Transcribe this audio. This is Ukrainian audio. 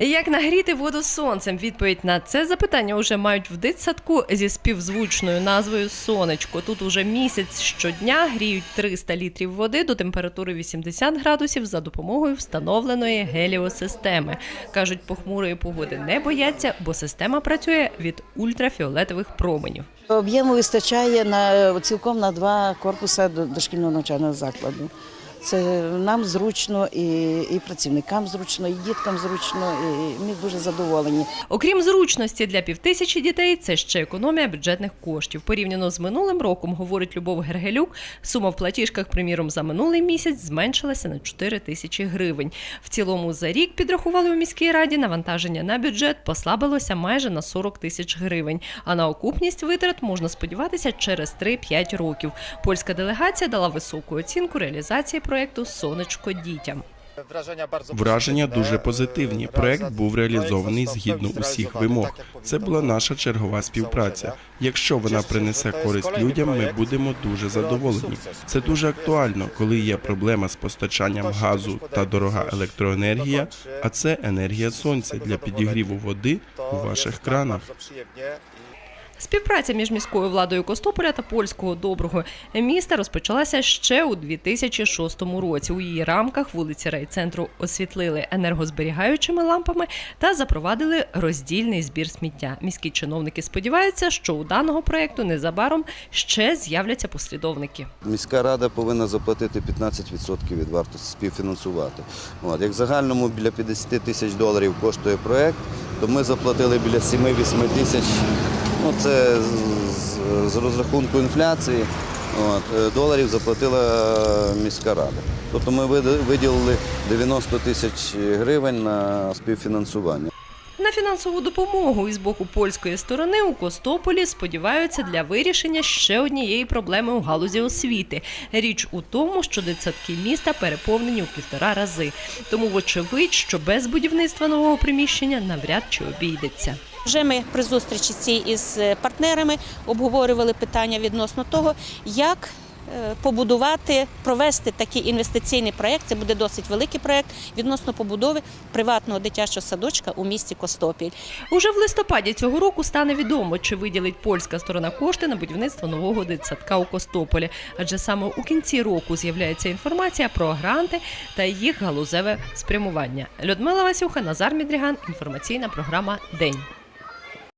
Як нагріти воду сонцем? Відповідь на це запитання вже мають в дитсадку зі співзвучною назвою Сонечко. Тут уже місяць щодня гріють 300 літрів води до температури 80 градусів за допомогою встановленої геліосистеми. кажуть, похмурої погоди не бояться, бо система працює від ультрафіолетових променів. Об'єму вистачає на цілком на два корпуси до- дошкільного навчального закладу. Це нам зручно, і, і працівникам зручно, і діткам зручно, і ми дуже задоволені. Окрім зручності для півтисячі дітей, це ще економія бюджетних коштів. Порівняно з минулим роком, говорить Любов Гергелюк, сума в платіжках, приміром, за минулий місяць зменшилася на 4 тисячі гривень. В цілому за рік підрахували у міській раді навантаження на бюджет послабилося майже на 40 тисяч гривень. А на окупність витрат можна сподіватися через 3-5 років. Польська делегація дала високу оцінку реалізації проекту Сонечко дітям. Враження дуже позитивні. Проект був реалізований згідно усіх вимог. Це була наша чергова співпраця. Якщо вона принесе користь людям, ми будемо дуже задоволені. Це дуже актуально, коли є проблема з постачанням газу та дорога електроенергія. А це енергія сонця для підігріву води у ваших кранах. Співпраця між міською владою Костополя та польського доброго міста розпочалася ще у 2006 році. У її рамках вулиці райцентру освітлили енергозберігаючими лампами та запровадили роздільний збір сміття. Міські чиновники сподіваються, що у даного проєкту незабаром ще з'являться послідовники. Міська рада повинна заплатити 15% від вартості співфінансувати. От. Як загальному біля 50 тисяч доларів коштує проект, то ми заплатили біля 7-8 тисяч. Ну, це з, розрахунку інфляції. От, е, доларів заплатила міська рада. Тобто ми виділили 90 тисяч гривень на співфінансування. На фінансову допомогу із боку польської сторони у Костополі сподіваються для вирішення ще однієї проблеми у галузі освіти. Річ у тому, що дитсадки міста переповнені у півтора рази. Тому, вочевидь, що без будівництва нового приміщення навряд чи обійдеться. Вже ми при зустрічі цій із партнерами обговорювали питання відносно того, як побудувати, провести такий інвестиційний проєкт. Це буде досить великий проєкт відносно побудови приватного дитячого садочка у місті Костопіль. Уже в листопаді цього року стане відомо, чи виділить польська сторона кошти на будівництво нового дитсадка у Костополі. Адже саме у кінці року з'являється інформація про гранти та їх галузеве спрямування. Людмила Васюха, Назар Мідріган. Інформаційна програма День.